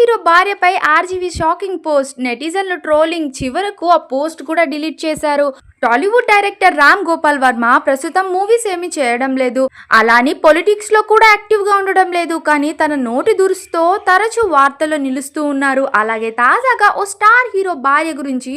Hero భార్యపై RGV shocking post. నెటిజన్లు trolling. చివరకు ఆ పోస్ట్ కూడా డిలీట్ చేశారు. టాలీవుడ్ డైరెక్టర్ రామ్ గోపాల్ వర్మ ప్రస్తుతం మూవీస్ ఏమీ చేయడం లేదు. అలాని పొలిటిక్స్లో కూడా యాక్టివ్గా ఉండడం లేదు. కానీ తన నోటి దురుసుతో తరచూ వార్తల్లో నిలుస్తూ ఉన్నారు. అలాగే తాజాగా ఓ స్టార్ హీరో భార్య గురించి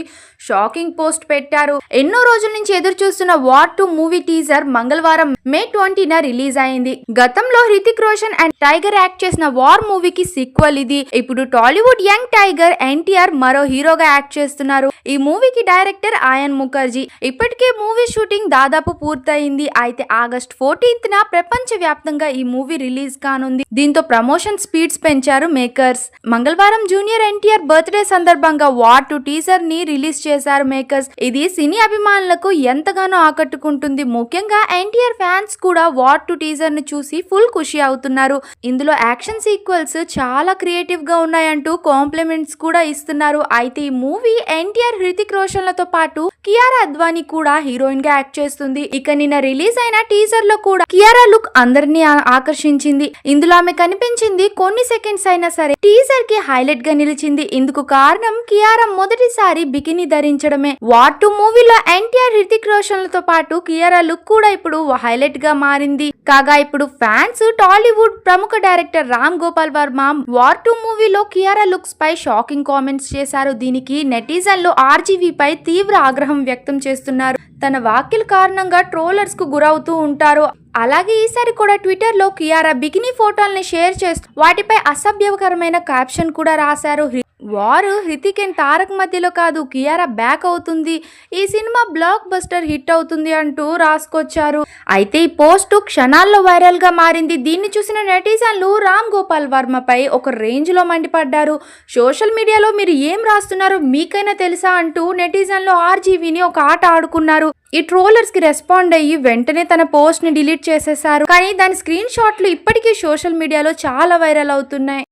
షాకింగ్ పోస్ట్ పెట్టారు. ఎన్నో రోజుల నుంచి ఎదురు చూస్తున్న వార్ టు మూవీ టీజర్ మంగళవారం మే ట్వంటీన రిలీజ్ అయింది. గతంలో Hrithik Roshan and Tiger act చేసిన వార్ మూవీకి సీక్వల్ ఇది. ఇప్పుడు టాలీవుడ్ యంగ్ టైగర్ ఎన్టీఆర్ మరో హీరోగా యాక్ట్ చేస్తున్నారు. ఈ మూవీకి డైరెక్టర్ ఆయన్ ముఖర్జీ. ఇప్పటికే మూవీ షూటింగ్ దాదాపు పూర్తయింది. అయితే ఆగస్ట్ ఫోర్టీన్త్ న ప్రపంచ వ్యాప్తంగా ఈ మూవీ రిలీజ్ కానుంది. దీంతో ప్రమోషన్ స్పీడ్స్ పెంచారు మేకర్స్. మంగళవారం జూనియర్ ఎన్టీఆర్ బర్త్డే సందర్భంగా వార్ టు టీజర్ని రిలీజ్ చేశారు మేకర్స్. ఇది సినీ అభిమానులకు ఎంతగానో ఆకట్టుకుంటుంది. ముఖ్యంగా ఎన్టీఆర్ ఫ్యాన్స్ కూడా వార్ టు టీజర్ను చూసి ఫుల్ ఖుషి అవుతున్నారు. ఇందులో యాక్షన్ సీక్వెల్స్ చాలా క్రియేటివ్గా ఉన్నాయంటూ కాంప్లిమెంట్స్ కూడా ఇస్తున్నారు. అయితే ఈ మూవీ ఎన్టీఆర్ హృతిక్ రోషన్లతో పాటు కియారా అద్వానీ కూడా హీరోయిన్గా యాక్ట్ చేస్తుంది. ఇక నిన్న రిలీజ్ అయిన టీజర్లో కూడా కియారా లుక్ అందరినీ ఆకర్షించింది. ఇందులో ఆమె కనిపించింది కొన్ని సెకండ్స్ అయినా సరే టీజర్కి హైలైట్గా నిలిచింది. ఇందుకు కారణం కియారా మొదటిసారి బికినీ ధరించడమే. వార్ టూ మూవీలో ఎన్టీఆర్ హృతిక్ రోషన్లతో పాటు కియారా లుక్ కూడా ఇప్పుడు హైలైట్గా మారింది. కాగా ఇప్పుడు ఫ్యాన్స్ టాలీవుడ్ ప్రముఖ director Ram Gopal Varma War two మూవీలో కియారా లుక్స్ పై షాకింగ్ కామెంట్స్ చేశారు. దీనికి నెటిజన్లు ఆర్జీవీ పై తీవ్ర ఆగ్రహం వ్యక్తం చేస్తున్నారు. తన వ్యాఖ్యల కారణంగా ట్రోలర్స్కు గురవుతూ ఉంటారు. అలాగే ఈసారి కూడా ట్విట్టర్లో కియారా బికినీ ఫోటోల్ని షేర్ చేస్తూ వాటిపై అసభ్యకరమైన క్యాప్షన్ కూడా రాశారు వారు హృతిక్ అండ్ తారక్ మధ్యలో కాదు కియారా బ్యాక్ అవుతుంది. ఈ సినిమా బ్లాక్ బస్టర్ హిట్ అవుతుంది అంటూ రాసుకొచ్చారు. అయితే ఈ పోస్ట్ క్షణాల్లో వైరల్గా మారింది. దీన్ని చూసిన నెటిజన్లు రామ్ గోపాల్ వర్మపై ఒక రేంజ్లో మండిపడ్డారు. సోషల్ మీడియాలో మీరు ఏం రాస్తున్నారో మీకైనా తెలుసా అంటూ నెటిజన్లు ఆర్జీవీని ఒక ఆట ఆడుకున్నారు. ఈ ట్రోలర్స్కి రెస్పాండ్ అయ్యి వెంటనే తన పోస్ట్ని డిలీట్ చేసేశారు. కానీ దాని స్క్రీన్ షాట్లు ఇప్పటికీ సోషల్ మీడియాలో చాలా వైరల్ అవుతున్నాయి.